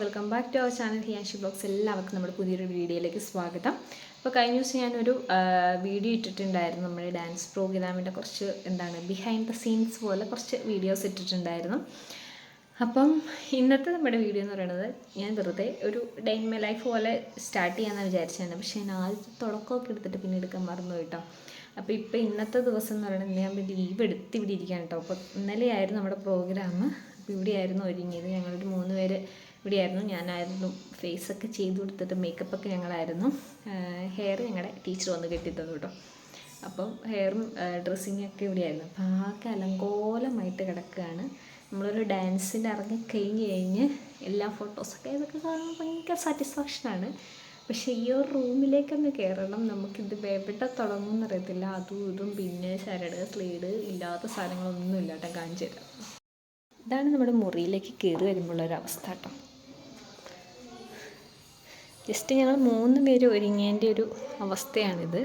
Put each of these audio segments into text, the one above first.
Welcome back to our channel ഹിയാഷി blogs എല്ലാവർക്കും നമ്മുടെ പുതിയൊരു വീഡിയോയിലേക്ക് സ്വാഗതം. അപ്പോൾ കഴിഞ്ഞ ദിവസം ഞാനൊരു വീഡിയോ ഇട്ടിട്ടുണ്ടായിരുന്നു. നമ്മുടെ ഡാൻസ് പ്രോഗ്രാമിന്റെ കുറച്ച് എന്താണ് ബിഹൈൻഡ് ദ സീൻസ് പോലെ കുറച്ച് വീഡിയോസ് ഇട്ടിട്ടുണ്ടായിരുന്നു. അപ്പം ഇന്നത്തെ നമ്മുടെ വീഡിയോ എന്ന് പറയുന്നത് ഞാൻ വെറുതെ ഒരു ഡേ ഇൻ മൈ ലൈഫ് പോലെ സ്റ്റാർട്ട് ചെയ്യാമെന്ന് വിചാരിച്ചാണ് പക്ഷേ ഞാൻ ആദ്യത്തെ തുടക്കമൊക്കെ എടുത്തിട്ട് പിന്നെ എടുക്കാൻ മറന്നു കേട്ടോ അപ്പോൾ ഇപ്പോൾ ഇന്നത്തെ ദിവസം എന്ന് പറയുന്നത് ഞാൻ ലീവ് എടുത്ത് ഇവിടെ ഇരിക്കുകയാണ് കേട്ടോ അപ്പോൾ ഇന്നലെയായിരുന്നു നമ്മുടെ പ്രോഗ്രാം അപ്പോൾ ഇവിടെയായിരുന്നു ഒരുങ്ങിയത്. ഞങ്ങളൊരു മൂന്ന് പേര് ഇവിടെയായിരുന്നു. ഞാനായിരുന്നു ഫേസൊക്കെ ചെയ്തു കൊടുത്തിട്ട് മേക്കപ്പൊക്കെ ഞങ്ങളായിരുന്നു. ഹെയർ ഞങ്ങളുടെ ടീച്ചർ വന്ന് കെട്ടിത്തന്നു കേട്ടോ അപ്പം ഹെയറും ഡ്രസ്സിങ്ങും ഒക്കെ ഇവിടെയായിരുന്നു. അപ്പം ആകെ അലങ്കോലമായിട്ട് കിടക്കുകയാണ്. നമ്മളൊരു ഡാൻസിന്റെ ഇറങ്ങി കഴിഞ്ഞ് കഴിഞ്ഞ് എല്ലാ ഫോട്ടോസൊക്കെ ഇതൊക്കെ കാണുമ്പോൾ ഭയങ്കര സാറ്റിസ്ഫാക്ഷനാണ് പക്ഷേ ഈ ഒരു റൂമിലേക്കൊന്ന് കയറണം നമുക്കിത് എവിടെ തുടങ്ങുമെന്ന് അറിയത്തില്ല. അതും ഇതും പിന്നെ ചരട് സ്ലീഡ് ഇല്ലാത്ത സാധനങ്ങളൊന്നും ഇല്ലാട്ടോ കാണിച്ചു തരാം. ഇതാണ് നമ്മുടെ മുറിയിലേക്ക് കയറി വരുമ്പോഴുള്ളൊരവസ്ഥ കേട്ടോ ജസ്റ്റ് ഞങ്ങൾ മൂന്ന് പേര് ഒരുങ്ങേണ്ട ഒരു അവസ്ഥയാണിത്.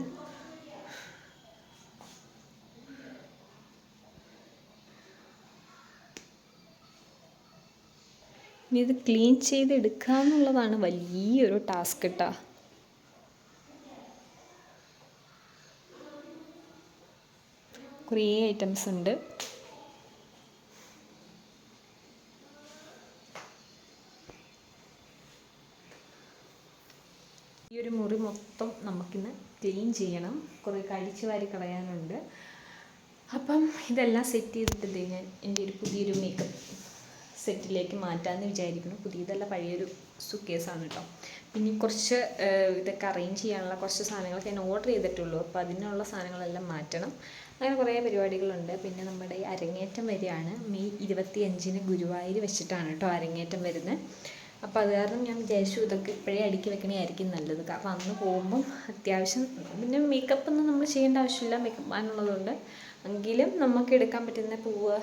ഇനി ഇത് ക്ലീൻ ചെയ്ത് എടുക്കുക എന്നുള്ളതാണ് വലിയൊരു ടാസ്ക് കേട്ടോ കുറേ ഐറ്റംസ് ഉണ്ട്. ഒരു മുറി മൊത്തം നമുക്കിന്ന് ക്ലീൻ ചെയ്യണം. കുറേ കഴിച്ചു വാരി കളയാനുണ്ട്. അപ്പം ഇതെല്ലാം സെറ്റ് ചെയ്തിട്ടുണ്ട് ഞാൻ എന്റെ ഒരു പുതിയൊരു മേക്കപ്പ് സെറ്റിലേക്ക് മാറ്റാമെന്ന് വിചാരിക്കുന്നു. പുതിയതല്ല പഴയൊരു സുക്കേസാണ് കേട്ടോ പിന്നെ കുറച്ച് ഇതൊക്കെ അറേഞ്ച് ചെയ്യാനുള്ള കുറച്ച് സാധനങ്ങളൊക്കെ ഞാൻ ഓർഡർ ചെയ്തിട്ടുള്ളൂ. അപ്പോൾ അതിനുള്ള സാധനങ്ങളെല്ലാം മാറ്റണം. അങ്ങനെ കുറേ പരിപാടികളുണ്ട്. പിന്നെ നമ്മുടെ അരങ്ങേറ്റം വരികയാണ് മെയ് ഇരുപത്തി അഞ്ചിന് ഗുരുവായൂർ വെച്ചിട്ടാണ് കേട്ടോ അരങ്ങേറ്റം വരുന്നത്. അപ്പോൾ അത് കാരണം ഞാൻ വിചാരിച്ചു ഇതൊക്കെ ഇപ്പോഴേ അടുക്കി വെക്കണേയായിരിക്കും നല്ലത്. അപ്പോൾ അന്ന് പോകുമ്പം അത്യാവശ്യം പിന്നെ മേക്കപ്പ് ഒന്നും നമ്മൾ ചെയ്യേണ്ട ആവശ്യമില്ല. മേക്കപ്പ് ആണുള്ളതുകൊണ്ട് എങ്കിലും നമുക്ക് എടുക്കാൻ പറ്റുന്ന പൂവ്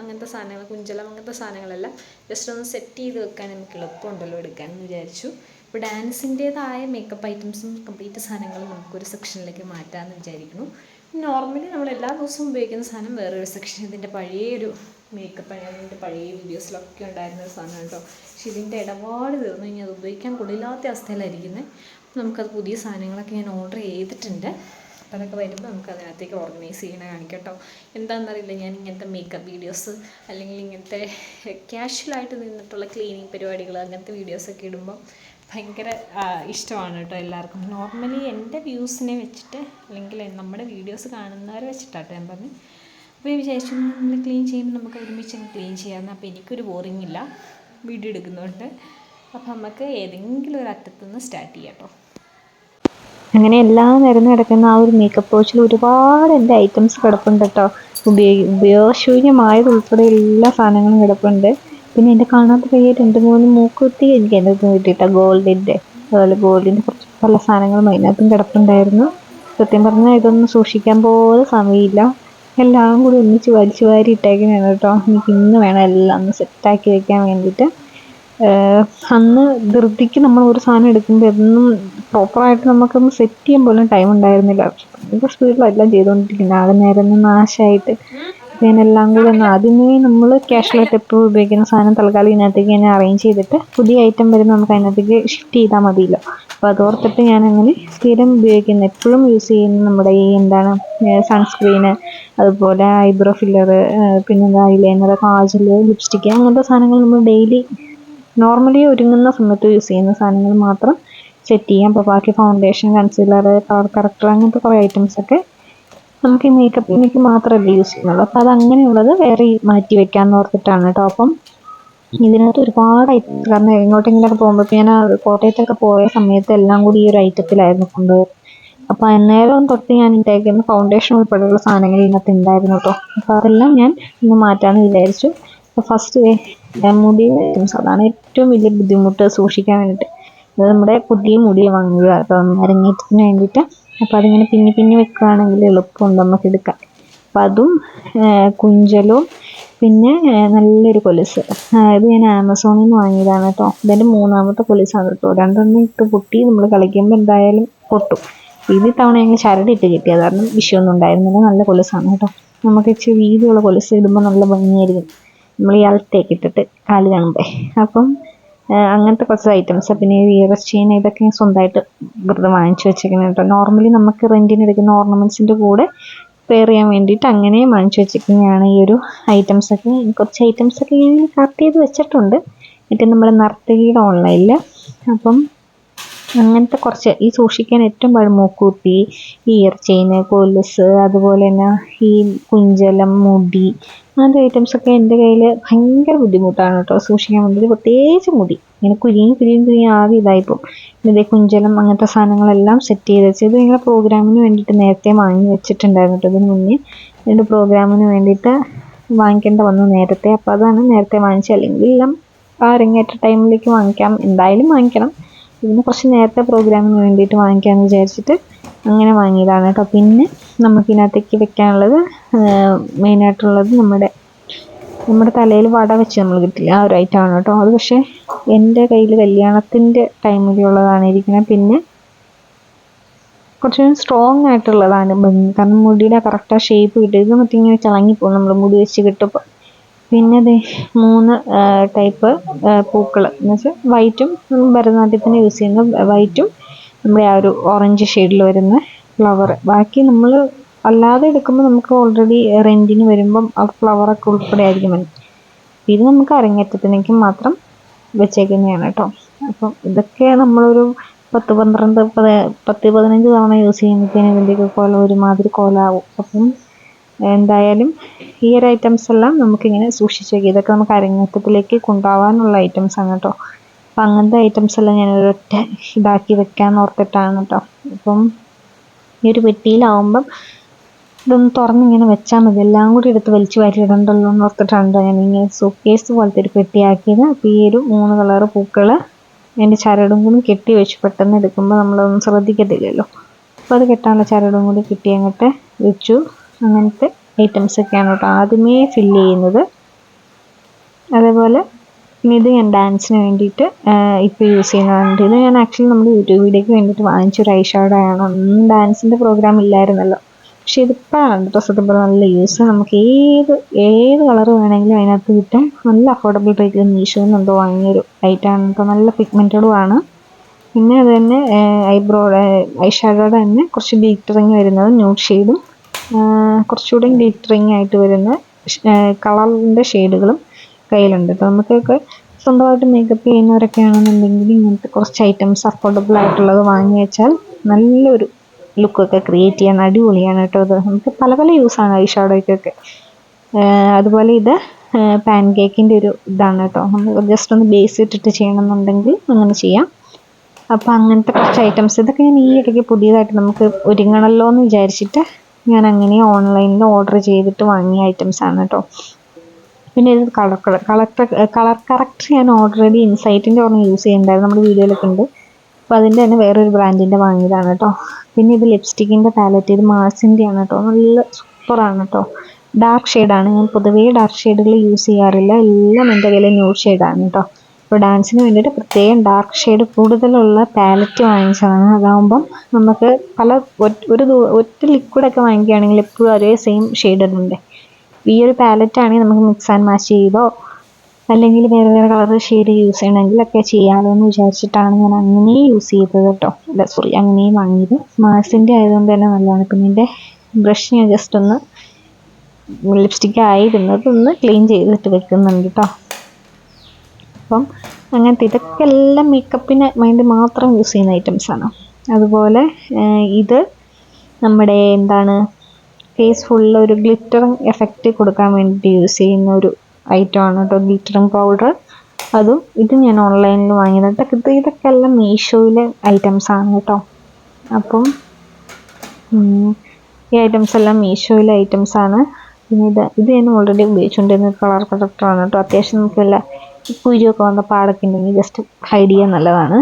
അങ്ങനത്തെ സാധനങ്ങൾ കുഞ്ചലം അങ്ങനത്തെ സാധനങ്ങളെല്ലാം ജസ്റ്റ് ഒന്ന് സെറ്റ് ചെയ്ത് വെക്കാൻ നമുക്ക് എളുപ്പമുണ്ടല്ലോ എടുക്കാൻ എന്ന് വിചാരിച്ചു. ഇപ്പോൾ ഡാൻസിന്റേതായ മേക്കപ്പ് ഐറ്റംസും കംപ്ലീറ്റ് സാധനങ്ങളും നമുക്കൊരു സെക്ഷനിലേക്ക് മാറ്റാമെന്ന് വിചാരിക്കുന്നു. നോർമലി നമ്മൾ എല്ലാ ദിവസവും ഉപയോഗിക്കുന്ന സാധനം വേറൊരു സെക്ഷൻ ഇതിന്റെ പഴയൊരു മേക്കപ്പ് അതിന്റെ പഴയ വീഡിയോസിലൊക്കെ ഉണ്ടായിരുന്ന ഒരു സാധനം കേട്ടോ പക്ഷെ ഇതിന്റെ ഇടപാട് തീർന്നു കഴിഞ്ഞാൽ അത് ഉപയോഗിക്കാൻ കൊള്ളില്ലാത്ത അവസ്ഥയിലായിരിക്കുന്നത് നമുക്കത് പുതിയ സാധനങ്ങളൊക്കെ ഞാൻ ഓർഡർ ചെയ്തിട്ടുണ്ട്. അപ്പോൾ അതൊക്കെ വരുമ്പോൾ നമുക്ക് അതിനകത്തേക്ക് ഓർഗനൈസ് ചെയ്യണ കാണിക്കട്ടോ എന്താണെന്നറിയില്ല ഞാൻ ഇങ്ങനത്തെ മേക്കപ്പ് വീഡിയോസ് അല്ലെങ്കിൽ ഇങ്ങനത്തെ ക്യാഷ്വലായിട്ട് നിന്നിട്ടുള്ള ക്ലീനിങ് പരിപാടികൾ അങ്ങനത്തെ വീഡിയോസൊക്കെ ഇടുമ്പോൾ ഭയങ്കര ഇഷ്ടമാണ് കേട്ടോ എല്ലാവർക്കും. നോർമലി എന്റെ വ്യൂസിനെ വെച്ചിട്ട് അല്ലെങ്കിൽ നമ്മുടെ വീഡിയോസ് കാണുന്നവരെ വെച്ചിട്ടാട്ടോ ഞാൻ പറഞ്ഞു. അപ്പോൾ ഈ ശേഷം നമ്മൾ ക്ലീൻ ചെയ്യുമ്പോൾ നമുക്ക് ഒരുമിച്ച് ക്ലീൻ ചെയ്യാമെന്ന് അപ്പോൾ എനിക്കൊരു ബോറിംഗ് ഇല്ല. വീഡിയോ എടുക്കുന്നുണ്ട്. അപ്പോൾ നമുക്ക് ഏതെങ്കിലും ഒരു അറ്റത്തുനിന്ന് സ്റ്റാർട്ട് ചെയ്യാം കേട്ടോ അങ്ങനെ എല്ലാം നിരന്ന് കിടക്കുന്ന ആ ഒരു മേക്കപ്പ് വാച്ചിൽ ഒരുപാട് എന്റെ ഐറ്റംസ് കിടപ്പുണ്ട് കേട്ടോ ഉപയോഗി ഉപയോഗശൂന്യമായത് ഉൾപ്പെടെ എല്ലാ സാധനങ്ങളും കിടപ്പുണ്ട്. പിന്നെ എന്റെ കാണാത്ത കയ്യിൽ രണ്ട് മൂന്ന് മൂക്കുത്തി എനിക്ക് എന്റെ അടുത്ത് കിട്ടിയിട്ട. ഗോൾഡിന്റെ അതുപോലെ ഗോൾഡിന്റെ കുറച്ച് പല സാധനങ്ങളും അതിനകത്തും കിടപ്പുണ്ടായിരുന്നു. സത്യം പറഞ്ഞാൽ ഇതൊന്നും സൂക്ഷിക്കാൻ പോലും സമയമില്ല. എല്ലാം കൂടി ഒന്നിച്ച് വലിച്ചു വാരി ഇട്ടേക്കുന്നതാണ് കേട്ടോ. എനിക്ക് ഇന്ന് വേണം എല്ലാം ഒന്ന് സെറ്റാക്കി വെക്കാൻ വേണ്ടിയിട്ട്. അന്ന് ധൃതിക്ക് നമ്മൾ ഒരു സാധനം എടുക്കുമ്പോൾ എന്നും പ്രോപ്പറായിട്ട് നമുക്കൊന്ന് സെറ്റ് ചെയ്യാൻ പോലും ടൈം ഉണ്ടായിരുന്നില്ല. ഭയങ്കര സ്പീഡിലെല്ലാം ചെയ്തുകൊണ്ടിരിക്കുന്നത് ആകെ നേരം ഒന്ന് നാശമായിട്ട് ഞാനെല്ലാം കൂടി ഒന്ന് ആദ്യമേ നമ്മൾ ക്യാഷ്വലായിട്ട് എപ്പോഴും ഉപയോഗിക്കുന്ന സാധനം തൽക്കാലം ഇതിനകത്തേക്ക് ഞാൻ അറേഞ്ച് ചെയ്തിട്ട് പുതിയ ഐറ്റം വരുമ്പോൾ നമുക്ക് അതിനകത്തേക്ക് ഷിഫ്റ്റ് ചെയ്താൽ മതിയല്ലോ. അപ്പോൾ അതോർത്തിട്ട് ഞാനങ്ങനെ സ്ഥിരം ഉപയോഗിക്കുന്ന എപ്പോഴും യൂസ് ചെയ്യുന്ന നമ്മുടെ ഈ എന്താണ് സൺസ്ക്രീന് അതുപോലെ ഐബ്രോ ഫില്ലർ പിന്നെ ഐലൈനർ കാജൽ ലിപ്സ്റ്റിക്ക് അങ്ങനത്തെ സാധനങ്ങൾ നമ്മൾ ഡെയിലി നോർമലി ഒരുങ്ങുന്ന സമയത്ത് യൂസ് ചെയ്യുന്ന സാധനങ്ങൾ മാത്രം സെറ്റ് ചെയ്യാം. അപ്പോൾ ബാക്കി ഫൗണ്ടേഷൻ കൺസീലർ കളർ കറക്റ്റർ അങ്ങനത്തെ കുറേ ഐറ്റംസ് ഒക്കെ നമുക്ക് ഈ മേക്കപ്പിലേക്ക് മാത്രമല്ല യൂസ് ചെയ്യുന്നുള്ളൂ. അപ്പോൾ അത് അങ്ങനെയുള്ളത് വേറെ മാറ്റി വെക്കാമെന്ന് ഓർത്തിട്ടാണ് കേട്ടോ. അപ്പം ഇതിനകത്ത് ഒരുപാട് ഐറ്റംസ് കാരണം എങ്ങോട്ടെങ്കിലൊക്കെ പോകുമ്പോൾ ഞാൻ കോട്ടയത്തൊക്കെ പോയ സമയത്ത് എല്ലാം കൂടി ഈ ഒരു ഐറ്റത്തിലായിരുന്നു കൊണ്ടുപോയത് അപ്പോൾ അന്നേരം തൊട്ട് ഞാൻ ഉണ്ടാക്കിയിരുന്ന ഫൗണ്ടേഷൻ ഉൾപ്പെടെയുള്ള സാധനങ്ങൾ ഇതിനകത്ത് ഉണ്ടായിരുന്നു കേട്ടോ. അപ്പോൾ അതെല്ലാം ഞാൻ ഇന്ന് മാറ്റാമെന്ന് വിചാരിച്ചു. അപ്പോൾ ഫസ്റ്റ് മുടി ഐറ്റംസ് അതാണ് ഏറ്റവും വലിയ ബുദ്ധിമുട്ട് സൂക്ഷിക്കാൻ വേണ്ടിയിട്ട്. അത് നമ്മുടെ പുതിയ മുടി വാങ്ങുക അപ്പം അരങ്ങേറ്റത്തിന് വേണ്ടിയിട്ട്. അപ്പോൾ അതിങ്ങനെ പിന്നി പിന്നി വെക്കുകയാണെങ്കിൽ എളുപ്പമുണ്ട് നമുക്ക് എടുക്കാൻ അപ്പം അതും കുഞ്ചലും പിന്നെ നല്ലൊരു കൊലുസ്. ആ, ഇത് ഞാൻ ആമസോണിൽ നിന്ന് വാങ്ങിയതാണ് കേട്ടോ. ഇതിന്റെ മൂന്നാമത്തെ കൊലുസാണ് കേട്ടോ. രണ്ടെണ്ണം ഇട്ട് പൊട്ടി നമ്മൾ കളിക്കുമ്പോൾ എന്തായാലും പൊട്ടും. ഇത് തവണ ഞങ്ങൾ ചരടിട്ട് കിട്ടിയത് കാരണം വിഷയമൊന്നും ഉണ്ടായിരുന്നില്ല. നല്ല കൊലുസാണ് കേട്ടോ. നമുക്ക് ഇച്ചിരി വീതിയുള്ള കൊലുസ് ഇടുമ്പോൾ നല്ല ഭംഗിയായിരിക്കും. നമ്മൾ ഈ അലത്തേക്ക് ഇട്ടിട്ട് കാൽ കാണുമ്പോൾ അപ്പം അങ്ങനത്തെ കുറച്ച് ഐറ്റംസ് പിന്നെ ചെയിൻ ഇതൊക്കെ സ്വന്തമായിട്ട് വെറുതെ വാങ്ങിച്ചു വെച്ചേക്കുന്നത് കേട്ടോ നോർമലി നമുക്ക് റെന്റിന് എടുക്കുന്ന ഓർണമെന്റ്സിന്റെ കൂടെ പെയർ ചെയ്യാൻ വേണ്ടിയിട്ട് അങ്ങനെ വാങ്ങിച്ചു വെച്ചിരിക്കുന്നതാണ് ഈ ഒരു ഐറ്റംസ് ഒക്കെ. കുറച്ച് ഐറ്റംസ് ഒക്കെ ഞാൻ കട്ട് ചെയ്ത് വെച്ചിട്ടുണ്ട്. മറ്റേ നമ്മുടെ നർത്തകിയുടെ ഓൺലൈനിൽ അപ്പം അങ്ങനത്തെ കുറച്ച് ഈ സൂക്ഷിക്കാൻ ഏറ്റവും പാട് മൂക്കുത്തി ഇയർ ചെയിന് കൊലുസ് അതുപോലെ തന്നെ ഈ കുഞ്ചലം മുടി അങ്ങനത്തെ ഐറ്റംസ് ഒക്കെ എന്റെ കയ്യിൽ ഭയങ്കര ബുദ്ധിമുട്ടാണ് കേട്ടോ. സൂക്ഷിക്കാൻ വേണ്ടിയിട്ട് പ്രത്യേകിച്ച് മുടി. ഇങ്ങനെ കുരിയും കുരിയും കുരിയും ആകെ ഇതായിപ്പോൾ ഇതേ കുഞ്ചലം അങ്ങനത്തെ സാധനങ്ങളെല്ലാം സെറ്റ് ചെയ്ത് വെച്ച് ഇത് നിങ്ങളുടെ പ്രോഗ്രാമിന് വേണ്ടിയിട്ട് നേരത്തെ വാങ്ങി വെച്ചിട്ടുണ്ടായിരുന്നു കേട്ടോ ഇതിന് മുന്നേ. എന്റെ പ്രോഗ്രാമിന് വേണ്ടിയിട്ട് വാങ്ങിക്കേണ്ട വന്നു നേരത്തെ. അപ്പോൾ അതാണ് നേരത്തെ വാങ്ങിച്ചത്. അല്ലെങ്കിൽ എല്ലാം ആ അരങ്ങേറ്റ ടൈമിലേക്ക് വാങ്ങിക്കാം. എന്തായാലും വാങ്ങിക്കണം. ഇതിന് കുറച്ച് നേരത്തെ പ്രോഗ്രാമിന് വേണ്ടിയിട്ട് വാങ്ങിക്കാമെന്ന് വിചാരിച്ചിട്ട് അങ്ങനെ വാങ്ങിയതാണ് കേട്ടോ. പിന്നെ നമുക്കിതിനകത്തേക്ക് വെക്കാനുള്ളത് മെയിനായിട്ടുള്ളത് നമ്മുടെ നമ്മുടെ തലയിൽ വട വെച്ച് നമ്മൾ കിട്ടില്ല. ആ ഒരു ഐറ്റമാണ് കേട്ടോ. അത് പക്ഷേ എന്റെ കയ്യിൽ കല്യാണത്തിന്റെ ടൈമിലുള്ളതാണ് ഇരിക്കുന്നത്. പിന്നെ കുറച്ചും സ്ട്രോങ് ആയിട്ടുള്ളതാണ്. കാരണം മുടിയുടെ കറക്റ്റ് ആ ഷേപ്പ് കിട്ടും. ഇത് മറ്റേ ഇങ്ങനെ ചളങ്ങിപ്പോകും. നമ്മൾ മുടി വെച്ച് കിട്ടുമ്പോൾ പിന്നെ ദേ മൂന്ന് ടൈപ്പ് പൂക്കൾ എന്ന് വെച്ചാൽ വൈറ്റും ഭരതനാട്യത്തിന് യൂസ് ചെയ്യുന്ന വൈറ്റും നമ്മുടെ ആ ഒരു ഓറഞ്ച് ഷെയ്ഡിൽ വരുന്ന ഫ്ലവർ ബാക്കി നമ്മൾ അല്ലാതെ എടുക്കുമ്പോൾ നമുക്ക് ഓൾറെഡി റെന്റിന് വരുമ്പം ആ ഫ്ലവറൊക്കെ ഉൾപ്പെടെ ആയിരിക്കും വരുന്നത്. ഇത് നമുക്ക് അരങ്ങേറ്റത്തിനേക്ക് മാത്രം വെച്ചേക്കുന്നതാണ് കേട്ടോ. അപ്പം ഇതൊക്കെ നമ്മളൊരു പത്ത് പന്ത്രണ്ട് പത് പത്ത് പതിനഞ്ച് തവണ യൂസ് ചെയ്യുമ്പോഴത്തേനും ഇതിന്റെയൊക്കെ കോലം ഒരുമാതിരി കോലാവും. അപ്പം എന്തായാലും ഈ ഒരു ഐറ്റംസ് എല്ലാം നമുക്കിങ്ങനെ സൂക്ഷിച്ച് വയ്ക്കാം ഇതൊക്കെ നമുക്ക് അരങ്ങേറ്റത്തിലേക്ക് കൊണ്ടുപോകാനുള്ള ഐറ്റംസ് ആണ് കേട്ടോ അപ്പം അങ്ങനത്തെ ഐറ്റംസ് എല്ലാം ഞാൻ ഒരൊറ്റ ഇതാക്കി വെക്കാമെന്ന് ഓർത്തിട്ടാണ് കേട്ടോ അപ്പം ഈ ഒരു പെട്ടിയിലാവുമ്പം ഇതൊന്ന് തുറന്നിങ്ങനെ വെച്ചാൽ മതി. എല്ലാം കൂടി എടുത്ത് വലിച്ചു വാരി ഇടണ്ടല്ലോ എന്ന് ഓർത്തിട്ടാണ് ട്ടോ ഞാൻ ഇങ്ങനെ സൂക്കേസ് പോലത്തെ ഒരു പെട്ടിയാക്കിയത്. അപ്പോൾ ഈ ഒരു മൂന്ന് കളറ് പൂക്കൾ അതിന്റെ ചരടും കൂടി കെട്ടി വെച്ച് പെട്ടെന്ന് എടുക്കുമ്പോൾ നമ്മളൊന്നും ശ്രദ്ധിക്കത്തില്ലല്ലോ. അപ്പോൾ അത് കെട്ടാനുള്ള ചരടും കൂടി കിട്ടി അങ്ങോട്ട് വെച്ചു. അങ്ങനത്തെ ഐറ്റംസ് ഒക്കെയാണ് കേട്ടോ ആദ്യമേ ഫില്ല് ചെയ്യുന്നത്. അതേപോലെ ഇത് ഞാൻ ഡാൻസിന് വേണ്ടിയിട്ട് ഇപ്പോൾ യൂസ് ചെയ്യുന്നതാണ് ഇത് ഞാൻ ആക്ച്വലി നമ്മുടെ യൂട്യൂബ് വീഡിയോയ്ക്ക് വേണ്ടിയിട്ട് വാങ്ങിച്ചൊരു ഐ ആണ്. ഒന്നും ഡാൻസിന്റെ പ്രോഗ്രാം ഇല്ലായിരുന്നല്ലോ. പക്ഷേ ഇതിപ്പോഴാണ് കേട്ടോ സത്യം പറഞ്ഞാൽ നല്ല യൂസ് നമുക്ക് ഏത് ഏത് കളർ വേണമെങ്കിലും അതിനകത്ത് കിട്ടും. നല്ല അഫോർഡബിൾ റേറ്റിൽ മീഷോയിൽ നിന്ന് എന്തോ വാങ്ങിയൊരു ഐറ്റമാണ് കേട്ടോ. നല്ല പിഗ്മെന്റഡും ആണ്. പിന്നെ അത് തന്നെ ഐബ്രോ ഐ ഷാഡോയുടെ തന്നെ കുറച്ച് ബീറ്ററിങ് വരുന്നത് ന്യൂഡ് ഷെയ്ഡും കുറച്ചുകൂടി ഗ്ലിറ്ററിങ് ആയിട്ട് വരുന്ന കളറിന്റെ ഷെയ്ഡുകളും കയ്യിലുണ്ട്. കേട്ടോ നമുക്കൊക്കെ സ്വന്തമായിട്ട് മേക്കപ്പ് ചെയ്യുന്നവരൊക്കെ ആണെന്നുണ്ടെങ്കിൽ ഇങ്ങനത്തെ കുറച്ച് ഐറ്റംസ് അഫോർഡബിൾ ആയിട്ടുള്ളത് വാങ്ങി വെച്ചാൽ നല്ലൊരു ലുക്കൊക്കെ ക്രിയേറ്റ് ചെയ്യാൻ അടിപൊളിയാണ് കേട്ടോ അത് നമുക്ക് പല പല യൂസാണ് ഐ ഷാഡോയ്ക്കൊക്കെ അതുപോലെ ഇത് പാൻ കേക്കിന്റെ ഒരു ഇതാണ് കേട്ടോ. നമുക്ക് ജസ്റ്റ് ഒന്ന് ബേസ് ഇട്ടിട്ട് ചെയ്യണമെന്നുണ്ടെങ്കിൽ അങ്ങനെ ചെയ്യാം. അപ്പോൾ അങ്ങനത്തെ കുറച്ച് ഐറ്റംസ് ഇതൊക്കെ ഞാൻ ഈ ഇടയ്ക്ക് പുതിയതായിട്ട് നമുക്ക് ഒരുങ്ങണമല്ലോ എന്ന് വിചാരിച്ചിട്ട് ഞാൻ അങ്ങനെ ഓൺലൈനിൽ ഓർഡർ ചെയ്തിട്ട് വാങ്ങിയ ഐറ്റംസ് ആണ് കേട്ടോ പിന്നെ ഇത് കളർ കളർ കളർ കറക്റ്റ് ഞാൻ ഓൾറെഡി ഇൻസൈറ്റിന്റെ ഒരെണ്ണം യൂസ് ചെയ്യുന്നുണ്ടായിരുന്നു നമ്മുടെ വീഡിയോയിലൊക്കെ ഉണ്ട്. അപ്പോൾ അതിന്റെ തന്നെ വേറൊരു ബ്രാൻഡിന്റെ വാങ്ങിയതാണ് കേട്ടോ പിന്നെ ഇത് ലിപ്സ്റ്റിക്കിന്റെ പാലറ്റ് ഇത് മാർസിന്റെ ആണ് കേട്ടോ നല്ല സൂപ്പറാണ് കേട്ടോ ഡാർക്ക് ഷെയ്ഡാണ് ഞാൻ പൊതുവേ ഡാർക്ക് ഷെയ്ഡുകൾ യൂസ് ചെയ്യാറില്ല. എല്ലാം എന്റെ കയ്യിൽ ന്യൂ ഷെയ്ഡാണ് കേട്ടോ അപ്പോൾ ഡാൻസിന് വേണ്ടിയിട്ട് പ്രത്യേകം ഡാർക്ക് ഷെയ്ഡ് കൂടുതലുള്ള പാലറ്റ് വാങ്ങിച്ചതാണ്. അതാകുമ്പം നമുക്ക് പല ഒരു ഒറ്റ ലിക്വിഡൊക്കെ വാങ്ങിക്കുകയാണെങ്കിൽ എപ്പോഴും ഒരേ സെയിം ഷെയ്ഡ് ഇടണ്ടേ ഈ ഒരു പാലറ്റാണെങ്കിൽ നമുക്ക് മിക്സ് ആൻഡ് മാച്ച് ചെയ്തോ അല്ലെങ്കിൽ വേറെ വേറെ കളർ ഷെയ്ഡ് യൂസ് ചെയ്യണമെങ്കിലൊക്കെ ചെയ്യാമല്ലോ എന്ന് വിചാരിച്ചിട്ടാണ് ഞാൻ അങ്ങനെ യൂസ് ചെയ്തത് കേട്ടോ. അല്ല സോറി അങ്ങനെയും വാങ്ങിയത്. മാസിന്റെ ആയതുകൊണ്ട് തന്നെ നല്ലതാണ്. പിന്നെ എന്റെ ബ്രഷ് ഞാൻ ജസ്റ്റ് ഒന്ന് ലിപ്സ്റ്റിക്ക് ആയിരുന്നത് ഒന്ന് ക്ലീൻ ചെയ്തിട്ട് വെക്കുന്നുണ്ട് കേട്ടോ. അപ്പം അങ്ങനത്തെ ഇതൊക്കെ എല്ലാം മേക്കപ്പിന് വേണ്ടി മാത്രം യൂസ് ചെയ്യുന്ന ഐറ്റംസ് ആണ്. അതുപോലെ ഇത് നമ്മുടെ എന്താണ് ഫേസ് ഫുള്ള് ഒരു ഗ്ലിറ്ററിങ് എഫക്റ്റ് കൊടുക്കാൻ വേണ്ടി യൂസ് ചെയ്യുന്ന ഒരു ഐറ്റം ആണ് കേട്ടോ ഗ്ലിറ്ററിങ് പൗഡർ അതും ഇത് ഞാൻ ഓൺലൈനിൽ വാങ്ങിയത്. ഇതൊക്കെ ഇത് ഇതൊക്കെ എല്ലാം മീഷോയിലെ ആണ് കേട്ടോ അപ്പം ഈ ഐറ്റംസ് എല്ലാം മീഷോയിലെ ഐറ്റംസ് ആണ്. പിന്നെ ഇത് ഇത് ഞാൻ ഓൾറെഡി ഉപയോഗിച്ചുകൊണ്ടിരുന്ന കളർ പ്രൊഡക്റ്റാണ് കേട്ടോ അത്യാവശ്യം നമുക്ക് വല്ല കുരുവൊക്കെ വന്ന പാടൊക്കെ ഉണ്ടെങ്കിൽ ജസ്റ്റ് ഹൈഡ് ചെയ്യാൻ നല്ലതാണ്.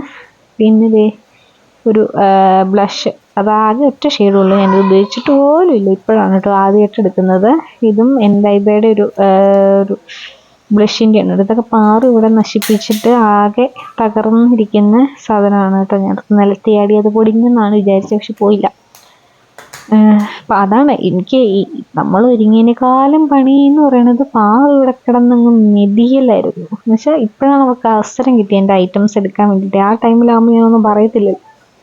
പിന്നെ ദേ ഒരു ബ്ലഷ് അതാകെ ഒറ്റ ഷെയ്ഡുള്ളൂ ഞാൻ ഉപയോഗിച്ചിട്ട് പോലും ഇല്ല. ഇപ്പോഴാണ് കേട്ടോ ആദ്യമായിട്ട് എടുക്കുന്നത്. ഇതും എൻഡൈബയുടെ ഒരു ഒരു ബ്ലഷിന്റെ ആണ്. ഇതൊക്കെ പാറി ഇവിടെ നശിപ്പിച്ചിട്ട് ആകെ തകർന്നിരിക്കുന്ന സാധനമാണ് കേട്ടോ. ഞാൻ നിലത്തിയാടി അത് പൊടിഞ്ഞെന്നാണ് വിചാരിച്ചത് പക്ഷെ പോയില്ല. അപ്പം അതാണ് എനിക്ക് ഈ നമ്മൾ ഒരുങ്ങിയതിനേക്കാളും പണി എന്ന് പറയുന്നത് പാവം ഇവിടെ കിടന്നങ്ങ് മെതിയലായിരുന്നു. എന്നുവെച്ചാൽ ഇപ്പോഴാണ് നമുക്ക് അവസരം കിട്ടിയത് എന്റെ ഐറ്റംസ് എടുക്കാൻ വേണ്ടിയിട്ട്. ആ ടൈമിലാകുമ്പോൾ ഞാനൊന്നും പറയത്തില്ല.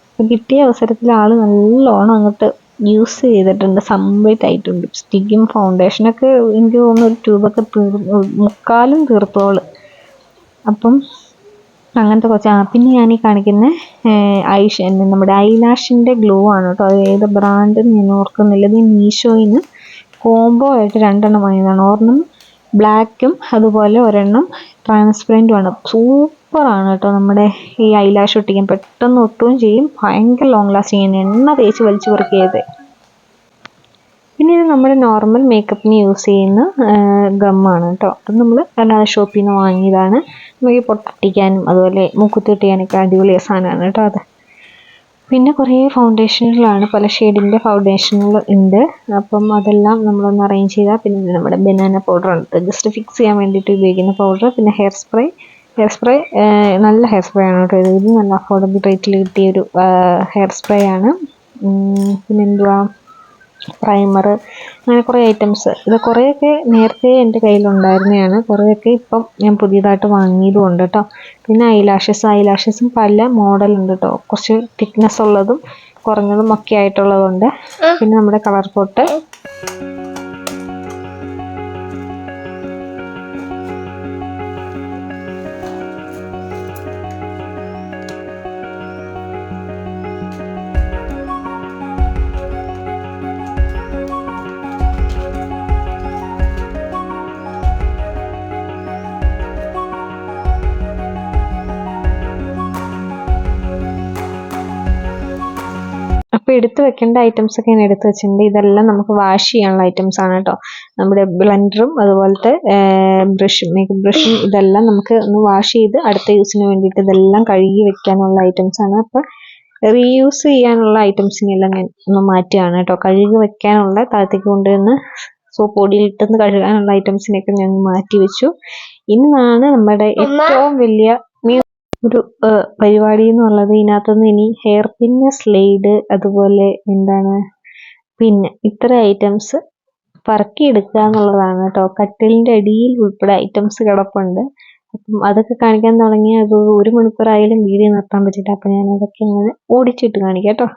അപ്പം കിട്ടിയ അവസരത്തിൽ ആൾ നല്ലോണം അങ്ങോട്ട് യൂസ് ചെയ്തിട്ടുണ്ട്. കംപ്ലീറ്റ് ആയിട്ടുണ്ട്. ലിപ്സ്റ്റിക്കും ഫൗണ്ടേഷനൊക്കെ എനിക്ക് തോന്നുന്നു ഒരു ട്യൂബൊക്കെ തീർ മുക്കാലും തീർത്തോൾ അപ്പം അങ്ങനത്തെ കുറച്ച് ആ പിന്നെ ഞാൻ ഈ കാണിക്കുന്ന ഐഷ നമ്മുടെ ഐലാഷിന്റെ ഗ്ലോ ആണ് കേട്ടോ. അത് ഏത് ബ്രാൻഡ് ഞാൻ ഓർക്കുന്നില്ല. ഇത് മീഷോയിൽ നിന്ന് കോംബോ ആയിട്ട് രണ്ടെണ്ണം വാങ്ങിയതാണ്. ഒരെണ്ണം ബ്ലാക്കും അതുപോലെ ഒരെണ്ണം ട്രാൻസ്പെറന്റുമാണ് സൂപ്പറാണ് കേട്ടോ നമ്മുടെ ഈ ഐലാഷ് ഒട്ടിക്കാൻ. പെട്ടെന്ന് ഒട്ടുകയും ചെയ്യും. ഭയങ്കര ലോങ് ലാസ്റ്റിങ് എണ്ണ തേച്ച് വലിച്ചു കുറക്കിയത് പിന്നെ ഇത് നമ്മൾ നോർമൽ മേക്കപ്പിന് യൂസ് ചെയ്യുന്ന ഗമ്മാണ് കേട്ടോ അത് നമ്മൾ അല്ലാതെ ഷോപ്പിൽ നിന്ന് വാങ്ങിയതാണ്. നമുക്ക് പൊട്ടിക്കാനും അതുപോലെ മൂക്കുത്തി ഒട്ടിക്കാനൊക്കെ അടിപൊളി സാധനമാണ് കേട്ടോ അത്. പിന്നെ കുറേ ഫൗണ്ടേഷനുകളാണ് പല ഷെയ്ഡിന്റെ ഫൗണ്ടേഷനുകൾ ഉണ്ട്. അപ്പം അതെല്ലാം നമ്മളൊന്ന് അറേഞ്ച് ചെയ്താൽ പിന്നെ നമ്മുടെ ബനാന പൗഡർ ഉണ്ട്. ജസ്റ്റ് ഫിക്സ് ചെയ്യാൻ വേണ്ടിയിട്ട് ഉപയോഗിക്കുന്ന പൗഡർ പിന്നെ ഹെയർ സ്പ്രേ ഹെയർ സ്പ്രേ നല്ല ഹെയർ സ്പ്രേ ആണ് കേട്ടോ ഇത്. നല്ല അഫോർഡബിൾ റേറ്റിൽ കിട്ടിയ ഒരു ഹെയർ സ്പ്രേ ആണ്. പിന്നെ എന്തുവാ? പ്രൈമർ അങ്ങനെ കുറേ ഐറ്റംസ് ഇത് കുറേയൊക്കെ നേരത്തെ എന്റെ കയ്യിലുണ്ടായിരുന്നതാണ്. കുറേയൊക്കെ ഇപ്പം ഞാൻ പുതിയതായിട്ട് വാങ്ങിയതും ഉണ്ട് കേട്ടോ. പിന്നെ ഐലാഷസ് ഐലാഷസും പല മോഡലുണ്ട് കേട്ടോ. കുറച്ച് തിക്നെസ് ഉള്ളതും കുറഞ്ഞതും ഒക്കെ ആയിട്ടുള്ളതുണ്ട്. പിന്നെ നമ്മുടെ കളർ പോട്ട് എടുത്ത് വെക്കേണ്ട ഐറ്റംസ് ഒക്കെ ഞാൻ എടുത്ത് വെച്ചിട്ടുണ്ട്. ഇതെല്ലാം നമുക്ക് വാഷ് ചെയ്യാനുള്ള ഐറ്റംസ് ആണ് കേട്ടോ നമ്മുടെ ബ്ലെൻഡറും അതുപോലത്തെ ബ്രഷും മേക്കപ്പ് ബ്രഷും ഇതെല്ലാം നമുക്ക് ഒന്ന് വാഷ് ചെയ്ത് അടുത്ത യൂസിന് വേണ്ടിയിട്ട് ഇതെല്ലാം കഴുകി വെക്കാനുള്ള ഐറ്റംസ് ആണ്. അപ്പോൾ റീയൂസ് ചെയ്യാനുള്ള ഐറ്റംസിനെല്ലാം ഞാൻ ഒന്ന് മാറ്റുകയാണ് കേട്ടോ കഴുകി വെക്കാനുള്ള താഴത്തേക്ക് കൊണ്ടുവന്ന് സോപ്പ് പൊടിയിലിട്ടൊന്ന് കഴുകാനുള്ള ഐറ്റംസിനെയൊക്കെ ഞാൻ മാറ്റി വെച്ചു. ഇന്നാണ് നമ്മുടെ ഏറ്റവും വലിയ ഒരു പരിപാടി എന്നുള്ളത് ഇതിനകത്തുനിന്ന് ഇനി ഹെയർ പിന്ന് സ്ലൈഡ് അതുപോലെ എന്താണ് പിന്നെ ഇത്ര ഐറ്റംസ് പറക്കിയെടുക്കുക എന്നുള്ളതാണ് കേട്ടോ. കട്ടിലിന്റെ അടിയിൽ ഉൾപ്പെടെ ഐറ്റംസ് കിടപ്പുണ്ട്. അപ്പം അതൊക്കെ കാണിക്കാൻ തുടങ്ങിയാൽ അത് ഒരു മണിക്കൂറായാലും വീഡിയോ നിർത്താൻ പറ്റില്ല. അപ്പം ഞാൻ അതൊക്കെ ഇങ്ങനെ ഓടിച്ചിട്ട് കാണിക്കാം കേട്ടോ.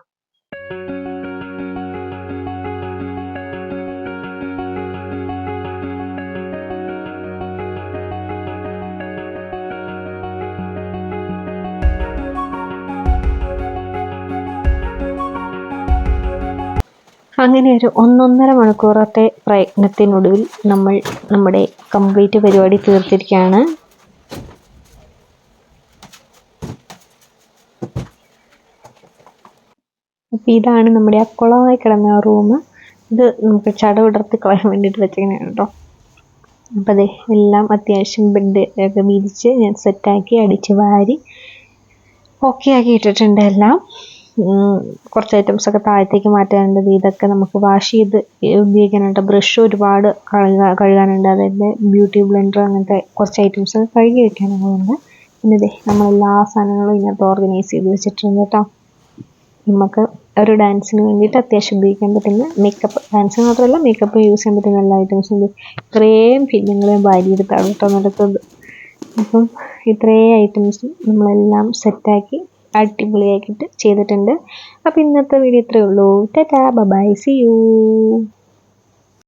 അങ്ങനെ ഒരു ഒന്നൊന്നര മണിക്കൂറത്തെ പ്രയത്നത്തിനൊടുവിൽ നമ്മൾ നമ്മുടെ കംപ്ലീറ്റ് പരിപാടി തീർത്തിരിക്കുകയാണ്. അപ്പോൾ ഇതാണ് നമ്മുടെ ആ കുളമായി കിടന്ന ആ റൂം. ഇത് നമുക്ക് ചട വിടർത്തി കളയാൻ വേണ്ടിയിട്ട് വെച്ചിങ്ങനെയാണ് കേട്ടോ. അപ്പോൾ അതെ എല്ലാം അത്യാവശ്യം ബെഡ് ഒക്കെ വിരിച്ച് ഞാൻ സെറ്റാക്കി അടിച്ച് വാരി ഓക്കെ ആക്കി ഇട്ടിട്ടുണ്ട് എല്ലാം. കുറച്ച് ഐറ്റംസ് ഒക്കെ താഴത്തേക്ക് മാറ്റാനുണ്ട്. ഇതൊക്കെ നമുക്ക് വാഷ് ചെയ്ത് ഉപയോഗിക്കാനായിട്ട് ബ്രഷ് ഒരുപാട് കഴുകാ കഴുകാനുണ്ട്. അതായത് ബ്യൂട്ടി ബ്ലെൻഡർ അങ്ങനത്തെ കുറച്ച് ഐറ്റംസ് കഴുകി വെക്കാനുള്ളതുണ്ട്. പിന്നെ ഇതേ നമ്മളെല്ലാ സാധനങ്ങളും ഇതിനകത്ത് ഓർഗനൈസ് ചെയ്ത് വെച്ചിട്ടുണ്ട് കേട്ടോ. നമുക്ക് ഒരു ഡാൻസിന് വേണ്ടിയിട്ട് അത്യാവശ്യം ഉപയോഗിക്കാൻ പറ്റുന്ന മേക്കപ്പ് ഡാൻസിന് മാത്രമല്ല മേക്കപ്പ് യൂസ് ചെയ്യാൻ പറ്റുന്ന എല്ലാ ഐറ്റംസും ഉണ്ട് ഇത്രയും ഫില്ലിങ്ങളെയും ഭാര്യയെടുത്താണ് കേട്ടോ നടക്കുന്നത് അപ്പം ഇത്രയും ഐറ്റംസും നമ്മളെല്ലാം സെറ്റാക്കി അടിപൊളിയാക്കിയിട്ട് ചെയ്തിട്ടുണ്ട്. അപ്പോൾ ഇന്നത്തെ വീഡിയോ ഇത്രയേ ഉള്ളൂ. Tata bye bye see you